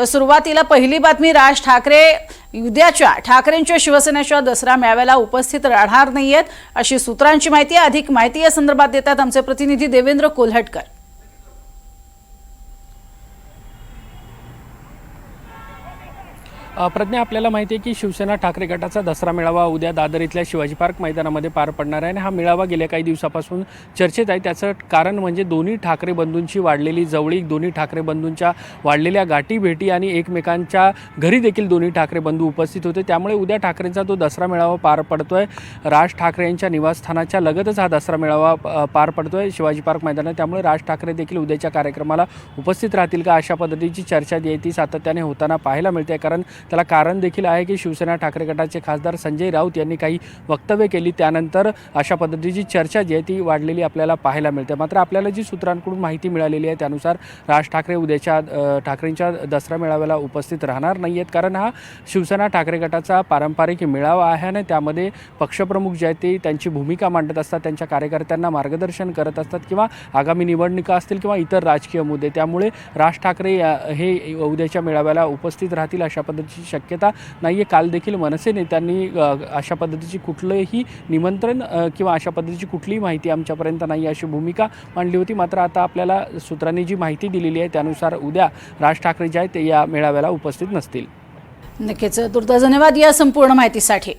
तर सुरुवातीला पहिली बातमी राज ठाकरे उद्याच्या ठाकरेंच्या शिवसेनेच्या दसरा मेळाव्याला उपस्थित राहणार नाहीयेत अशी सूत्रांची माहिती अधिक माहिती या संदर्भात देतात आमचे प्रतिनिधी देवेंद्र कोल्हटकर. प्रज्ञा आपल्याला माहिती आहे की शिवसेना ठाकरे गटाचा दसरा मेळावा उद्या दादर इथल्या शिवाजी पार्क मैदानामध्ये पार पडणार आहे आणि हा मेळावा गेल्या काही दिवसापासून चर्चेत आहे. त्याचं कारण म्हणजे दोन्ही ठाकरे बंधूंची वाढलेली जवळीक दोन्ही ठाकरे बंधूंच्या वाढलेल्या गाठी भेटी आणि एकमेकांच्या घरी देखील दोन्ही ठाकरे बंधू उपस्थित होते. त्यामुळे उद्या ठाकरेंचा तो दसरा मेळावा पार पडतो आहे राज ठाकरे यांच्या निवासस्थानाच्या लगतच हा दसरा मेळावा पार पडतो आहे शिवाजी पार्क मैदानात. त्यामुळे राज ठाकरे देखील उद्याच्या कार्यक्रमाला उपस्थित राहतील का अशा पद्धतीची चर्चा जी आहे ती सातत्याने होताना पाहायला मिळते. कारण त्याला कारण देखील आहे की शिवसेना ठाकरे गटाचे खासदार संजय राऊत यांनी काही वक्तव्य केली. त्यानंतर अशा पद्धतीची चर्चा जी आहे ती वाढलेली आपल्याला पाहायला मिळते. मात्र आपल्याला जी सूत्रांकडून माहिती मिळालेली आहे त्यानुसार राज ठाकरे उद्याच्या ठाकरेंच्या दसरा मेळाव्याला उपस्थित राहणार नाही आहेत कारण हा शिवसेना ठाकरे गटाचा पारंपरिक मेळावा आहे आणि त्यामध्ये पक्षप्रमुख जे आहेत ते त्यांची भूमिका मांडत असतात त्यांच्या कार्यकर्त्यांना मार्गदर्शन करत असतात किंवा आगामी निवडणुका असतील किंवा इतर राजकीय मुद्दे. त्यामुळे राज ठाकरे या- हे उद्याच्या मेळाव्याला उपस्थित राहतील अशा पद्धती होण्याची शक्यता नाही आहे काल देखील मनसे नेत्यांनी अशा पद्धतीची कुठलंही निमंत्रण किंवा अशा पद्धतीची कुठलीही माहिती आमच्यापर्यंत नाही अशी भूमिका मांडली होती. मात्र आता आपल्याला सूत्रांनी जी माहिती दिलेली आहे त्यानुसार उद्या राज ठाकरे जे आहेत ते या मेळाव्याला उपस्थित नसतील. नक्कीच. दुर्दा धन्यवाद या संपूर्ण माहितीसाठी.